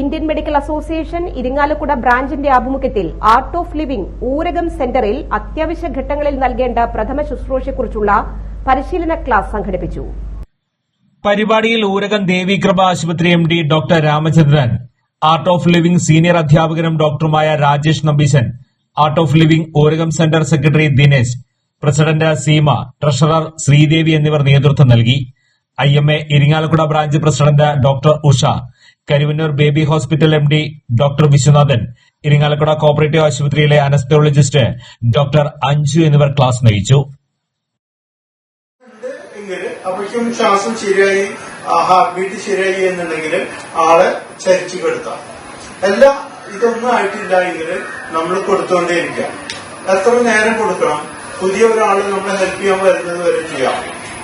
Indian medical association Irinjalakuda ബ്രാഞ്ചിന്റെ ആഭിമുഖ്യത്തിൽ art of living Oorakam സെന്ററിൽ അത്യാവശ്യ ഘട്ടങ്ങളിൽ നൽകേണ്ട പ്രഥമ ശുശ്രൂഷയെക്കുറിച്ചുള്ള പരിശീലന ക്ലാസ് സംഘടിപ്പിച്ചു. പരിപാടിയിൽ ഊരകം ദേവീകൃപ ആശുപത്രി M D doctor Ramachandran art of living senior അധ്യാപകനും ഡോക്ടറുമായ Rajesh Nambeesan art of living Oorakam centre secretary Dinesh president Seema treasurer Sreedevi എന്നിവർ നേതൃത്വം നൽകി. I M A Irinjalakuda branch president doctor Usha Karuvannur baby hospital M D doctor Viswanathan Irinjalakuda cooperative ആശുപത്രിയിലെ anaesthesiologist doctor Anju എന്നിവർ class നയിച്ചു. അപ്പോഴേക്കും ശ്വാസം ശരിയായി heart beat ശരിയായി എന്നുണ്ടെങ്കിൽ ആളെ ചരിച്ചു കെടുത്താം അല്ല ഇതൊന്നും ആയിട്ടില്ല എങ്കിൽ നമ്മൾ കൊടുത്തുകൊണ്ടേയിരിക്കുക എത്ര നേരം കൊടുക്കണം? പുതിയ ഒരാൾ നമ്മളെ ഹെൽപ്പ് ചെയ്യാൻ വരുന്നത് വരെ ചെയ്യാം.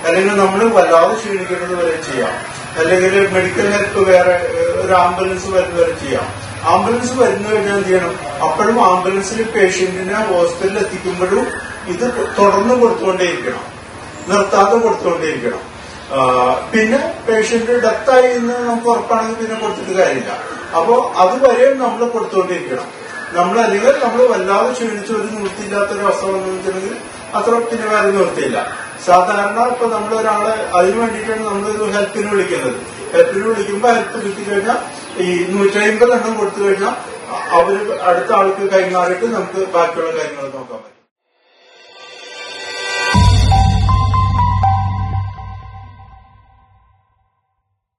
അല്ലെങ്കിൽ നമ്മൾ വല്ലാതെ ക്ഷീണിക്കുന്നത് വരെ ചെയ്യാം. അല്ലെങ്കിൽ മെഡിക്കൽ ഹെൽപ്പ് വേറെ ഒരു ആംബുലൻസ് വരെ ചെയ്യാം. ആംബുലൻസ് വരുന്ന കഴിഞ്ഞാൽ എന്ത് ചെയ്യണം? അപ്പോഴും ആംബുലൻസിൽ പേഷ്യന്റിനെ ഹോസ്പിറ്റലിൽ എത്തിക്കുമ്പോഴും ഇത് തുടർന്ന് കൊടുത്തുകൊണ്ടേയിരിക്കണം. നിർത്താതെ കൊടുത്തുകൊണ്ടേയിരിക്കണം. പിന്നെ പേഷ്യന്റ് ഡെത്തായി എന്ന് നമുക്ക് ഉറപ്പാണെങ്കിൽ പിന്നെ കൊടുത്തിട്ട് കാര്യമില്ല. അപ്പോ അതുവരെയും നമ്മൾ കൊടുത്തുകൊണ്ടിരിക്കണം നമ്മൾ അല്ലെങ്കിൽ നമ്മൾ വല്ലാതെ ക്ഷീണിച്ച് ഒരു നിവൃത്തിയില്ലാത്ത ഒരു അവസ്ഥ വന്നിട്ടുണ്ടെങ്കിൽ അത്ര പിന്നെ വേറെ നിവൃത്തിയില്ല. സാധാരണ ഇപ്പൊ നമ്മൾ ഒരാളെ അതിന് വേണ്ടിയിട്ടാണ് നമ്മളൊരു ഹെൽപ്പിന് വിളിക്കുന്നത്. ഹെൽപ്പിന് വിളിക്കുമ്പോൾ കിട്ടി കഴിഞ്ഞാൽ ഈ നൂറ്റമ്പത് എണ്ണം കൊടുത്തു കഴിഞ്ഞാൽ അവർ അടുത്ത ആൾക്ക് കൈമാറിയിട്ട് നമുക്ക് ബാക്കിയുള്ള കാര്യങ്ങൾ പറ്റും